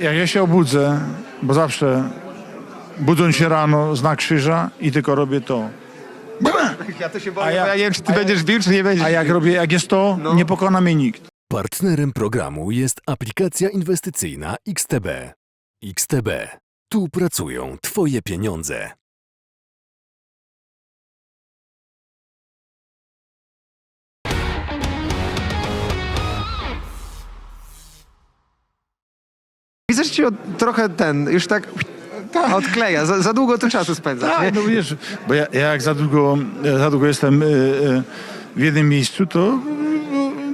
Jak ja się obudzę, bo zawsze budząc się rano, znak krzyża i tylko robię to. Ja to się A boję, ja- bo ja nie wiem, czy ty a ja- będziesz bił, czy nie będziesz A jak bił. robię, jak jest to, No. nie pokona mnie nikt. Partnerem programu jest aplikacja inwestycyjna XTB. XTB. Tu pracują Twoje pieniądze. Że ci od, trochę ten, już tak odkleja, za, za długo tu czasu spędzasz? Tak, no wiesz, bo ja, ja jak za długo, za długo jestem y, y, w jednym miejscu, to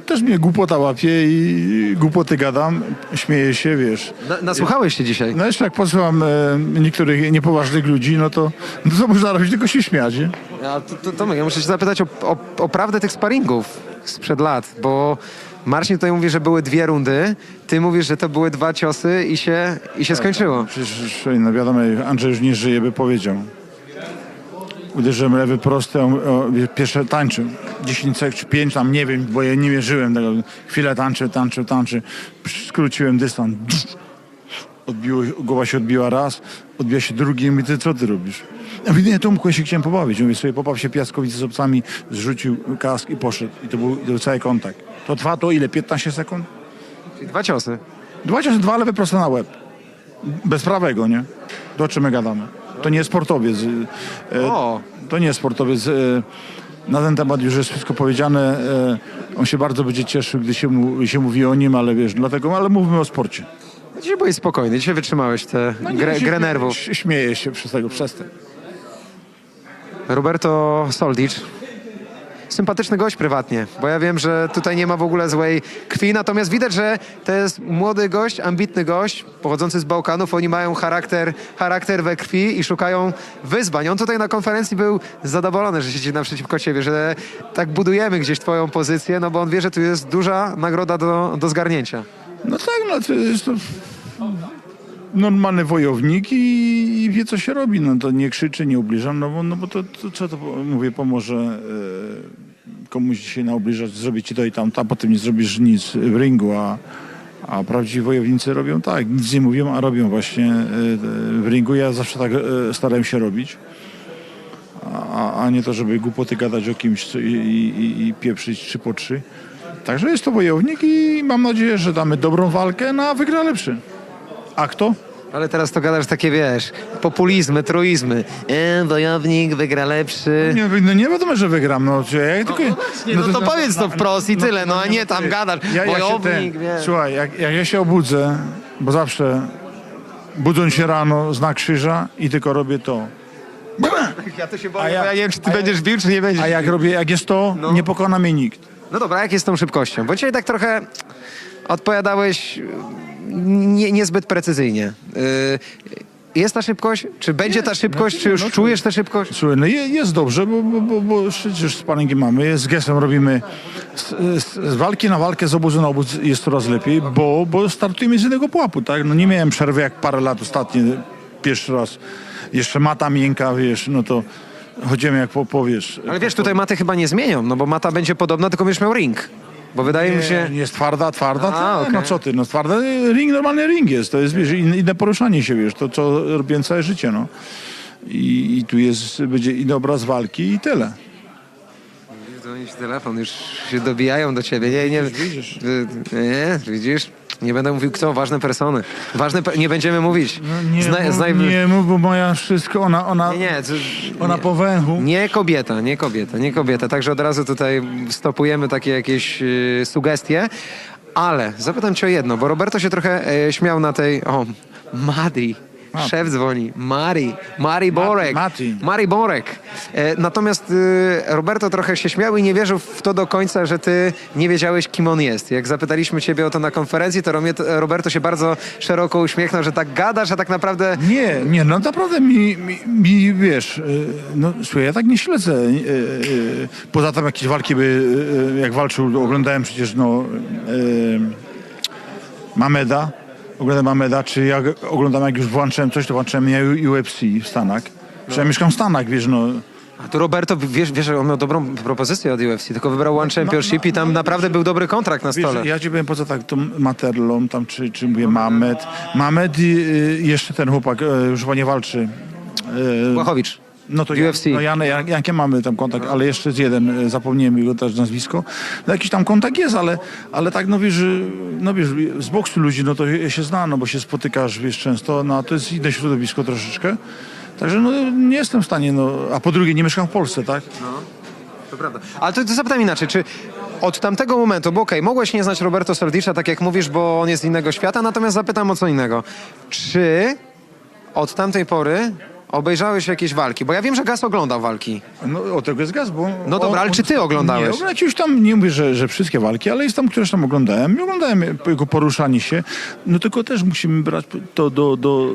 też mnie głupota łapie i głupoty gadam, śmieję się, wiesz. Na, nasłuchałeś się dzisiaj. No jeszcze jak posłucham y, niektórych niepoważnych ludzi, no to, no to można robić tylko się śmiać, nie? Ja, to, to, Tomek, ja muszę się zapytać o, o, o prawdę tych sparingów sprzed lat, bo Marcin tutaj mówi, że były dwie rundy, ty mówisz, że to były dwa ciosy i się, i się skończyło. Przecież, no wiadomo, Andrzej już nie żyje, by powiedział. Uderzyłem lewy prosty, on, pierwsze tańczył. 10 sekund czy 5 tam, nie wiem, bo ja nie mierzyłem tego. Chwilę tańczył, tańczył, tańczył. Skróciłem dystans. Odbiło, głowa się odbiła raz, odbiła się drugi i mówi, ty co ty robisz? Ja mówię, nie, Tomku, ja się chciałem pobawić. Mówię sobie, popaw się piaskowicy z obcami, zrzucił kask i poszedł. I to był, to był cały kontakt. To trwa to ile? 15 sekund? Czyli dwa ciosy. Dwa ciosy, dwa lewe prosto na łeb. Bez prawego, nie? To o czym my gadamy? To nie sportowiec. e, O. To nie jest sportowiec. e, Na ten temat już jest wszystko powiedziane. e, On się bardzo będzie cieszył, gdy się, mu, się mówi o nim, ale wiesz, dlatego, ale mówmy o sporcie. Dzisiaj byłeś spokojny, dzisiaj wytrzymałeś tę No grę, grę nerwów. Śmieję się przez tego, przez to. Roberto Soldic. Sympatyczny gość prywatnie, bo ja wiem, że tutaj nie ma w ogóle złej krwi, natomiast widać, że to jest młody gość, ambitny gość, pochodzący z Bałkanów. Oni mają charakter, charakter we krwi i szukają wyzwań. On tutaj na konferencji był zadowolony, że siedzi naprzeciwko ciebie, że tak budujemy gdzieś twoją pozycję, no bo on wie, że tu jest duża nagroda do, do zgarnięcia. No tak, no to jest to normalny wojownik i, i wie, co się robi. No to nie krzyczy, nie ubliżam, no bo, no bo to, to co to, mówię, pomoże e, komuś się naobliżać, zrobić ci to i tamto, a potem nie zrobisz nic w ringu, a, a prawdziwi wojownicy robią tak, nic nie mówią, a robią właśnie e, w ringu. Ja zawsze tak e, starałem się robić. A, a nie to, żeby głupoty gadać o kimś i, i, i pieprzyć trzy po trzy. Także jest to wojownik i mam nadzieję, że damy dobrą walkę, no a wygra lepszy. A kto? Ale teraz to gadasz takie, wiesz, populizmy, truizmy. E, wojownik wygra lepszy. Nie, no nie wiadomo, że wygram. No, czy ja tylko, Nie, no to powiedz to wprost i tyle, no a nie tam gadasz, Ja, ja się wojownik, ten, wiesz. słuchaj, jak, jak ja się obudzę, bo zawsze budząc się rano, znak krzyża i tylko robię to. Ja to się A ja- bo ja nie wiem, czy ty a ja- będziesz bił, czy nie będziesz A jak robię, jak jest to, No. nie pokona mnie nikt. No dobra, jak jest z tą szybkością? Bo dzisiaj tak trochę odpowiadałeś nie, niezbyt precyzyjnie. Yy, jest ta szybkość? Czy będzie ta szybkość? Czy już no, czujesz tę szybkość? Słuchaj, no je, jest dobrze, bo, bo, bo, bo przecież sparingi mamy, z gesem robimy z, z, z walki na walkę, z obozu na obóz jest coraz lepiej, bo, bo startujemy z jednego pułapu, tak? No nie miałem przerwy jak parę lat ostatnie, pierwszy raz. Jeszcze mata miękka, wiesz, no to chodzimy jak po, powiesz. Ale wiesz, tutaj maty chyba nie zmienią, no bo mata będzie podobna, tylko będziesz miał ring. Bo wydaje mi Nie, się... nie jest twarda, twarda, A, to, okej. no co ty, no twarda, ring, normalny ring jest, to jest, wiesz, inne, inne poruszanie się, wiesz, to co robiłem całe życie, no. I, I tu jest, będzie inny obraz walki i tyle. Dzwonić telefon, już się dobijają do ciebie. Nie, nie, Widzisz. Nie, widzisz? Nie będę mówił kto, ważne persony. Ważne, pe- nie będziemy mówić. Nie, Zna- mów, znaj- nie mów, bo moja wszystko, ona, ona, nie, nie, to- ona nie. po węchu. Nie kobieta, nie kobieta, nie kobieta. Także od razu tutaj stopujemy takie jakieś y, sugestie. Ale zapytam cię o jedno, bo Roberto się trochę e, śmiał na tej... O, Madi. Szef dzwoni. Mari. Mari Borek. Mati. Mari Borek. E, natomiast y, Roberto trochę się śmiał i nie wierzył w to do końca, że ty nie wiedziałeś, kim on jest. Jak zapytaliśmy ciebie o to na konferencji, to Roberto się bardzo szeroko uśmiechnął, że tak gadasz, a tak naprawdę... Nie, nie, no naprawdę mi, mi, mi wiesz, y, no słuchaj, ja tak nie śledzę. y, Poza tym jakieś walki by, jak walczył, oglądałem przecież no Mameda, oglądam Mameda, czy jak oglądam jak już włączyłem coś, to włączyłem ja UFC w Stanach. Że ja mieszkam w Stanach, wiesz, no. A tu Roberto, wiesz, wiesz, że on miał dobrą propozycję od UFC, tylko wybrał One Championship i tam naprawdę był dobry kontrakt na Wiesz, stole. ja ci powiem poza tak, tą Materlą, tam czy, czy mówię Mamet. Mamet i y, jeszcze ten chłopak y, już chyba nie walczy. Y, Błachowicz. No to UFC. Ja, no Jan, Jan, Jankiem mamy tam kontakt, ale jeszcze jest jeden, e, zapomniałem jego też nazwisko. No jakiś tam kontakt jest, ale, ale tak no wiesz, no wiesz, z boksu ludzi no to się zna, no bo się spotykasz wiesz często, no a to jest inne środowisko troszeczkę. Także no nie jestem w stanie, no, a po drugie nie mieszkam w Polsce, tak? To prawda. Ale to, to zapytam inaczej, czy od tamtego momentu, bo okej, mogłeś nie znać Roberto Sordicza, tak jak mówisz, bo on jest z innego świata, natomiast zapytam o co innego. Czy od tamtej pory obejrzałeś jakieś walki? Bo ja wiem, że Gaz oglądał walki. No o tego jest gaz, bo... No dobra, ale czy ty oglądałeś? Nie, oglądałem już tam, nie mówię, że, że wszystkie walki, ale jest tam, któreś tam oglądałem. I oglądałem jego poruszanie się. No tylko też musimy brać to do, do,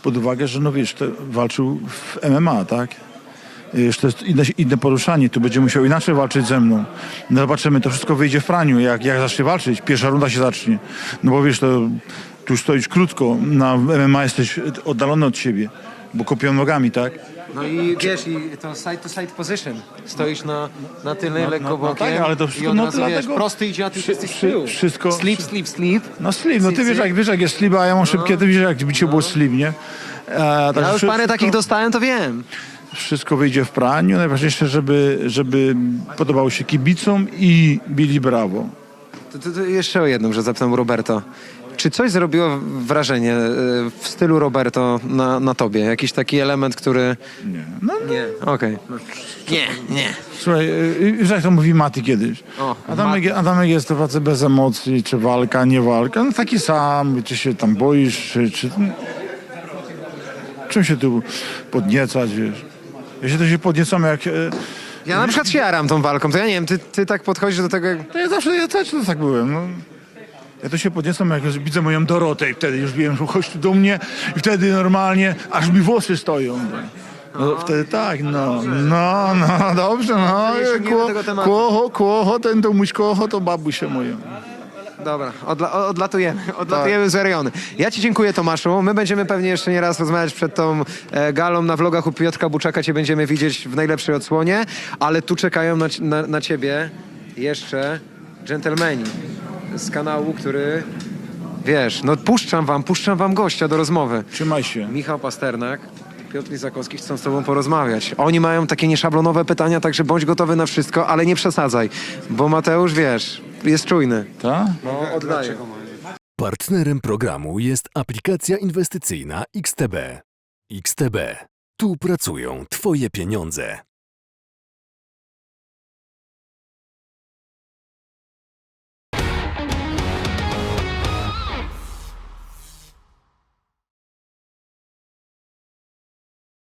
e, pod uwagę, że no wiesz, to walczył w MMA, tak? Jeszcze to jest inne, inne poruszanie, tu będzie musiał inaczej walczyć ze mną. No zobaczymy, to wszystko wyjdzie w praniu, jak, jak zacznie walczyć. Pierwsza runda się zacznie. No bo wiesz, to tu stoisz krótko, na MMA jesteś oddalony od siebie, bo kopią nogami, tak? No i wiesz, i to side to side position. Stoisz na, na tylnej No, lekko no, no bokiem tak, ale to i wszystko- od no razu, dlatego- wiesz, prosty idzie, a ty jesteś tyłu. wszystko- Sleep, sleep, sleep. No sleeve, no ty wiesz jak, wiesz jak jest sleeve, a ja mam szybkie, ty wiesz jak bicie było sleeve, nie? E, Ja już parę takich wszystko, dostałem, to wiem. wszystko wyjdzie w praniu, najważniejsze, żeby, żeby podobało się kibicom i bili brawo. To, to, to jeszcze o jedną, że zapytam Roberto. Czy coś zrobiło wrażenie e, w stylu Roberto na, na tobie? Jakiś taki element, który... Nie. No, no. Nie. Okej. Nie, nie. Słuchaj, y, wiesz jak to mówi Mati kiedyś. O, Adamek, Adamek jest to facet bez emocji, czy walka, nie walka. No taki sam, czy się tam boisz, czy... czy czym się tu podniecać, wiesz? Jeśli to się podniecamy jak... e, Ja na przykład się jaram tą walką, to ja nie wiem, ty, ty tak podchodzisz do tego... jak- To ja zawsze, ja też tak byłem, no. Ja to się podniecam, jak już widzę moją Dorotę i wtedy już wiem, że chodź tu do mnie i wtedy normalnie, aż mi włosy stoją. No wtedy tak, no, no, no, dobrze, no, Sięgniemy kło, tego tematu. kłocho, kłocho, ten to mój kłocho, to babusie moje. Dobra, odla, odlatujemy, odlatujemy z rejony. Ja ci dziękuję Tomaszu, my będziemy pewnie jeszcze nie raz rozmawiać przed tą e, galą na vlogach u Piotrka Buczaka, cię będziemy widzieć w najlepszej odsłonie, ale tu czekają na, ci- na, na ciebie jeszcze dżentelmeni z kanału, który, wiesz, no puszczam wam, puszczam wam gościa do rozmowy. Trzymaj się. Michał Pasternak, Piotr Lizakowski chcą z tobą porozmawiać. Oni mają takie nieszablonowe pytania, także bądź gotowy na wszystko, ale nie przesadzaj, bo Mateusz, wiesz, jest czujny. Tak? No, oddaję. Partnerem programu jest aplikacja inwestycyjna XTB. XTB. Tu pracują Twoje pieniądze.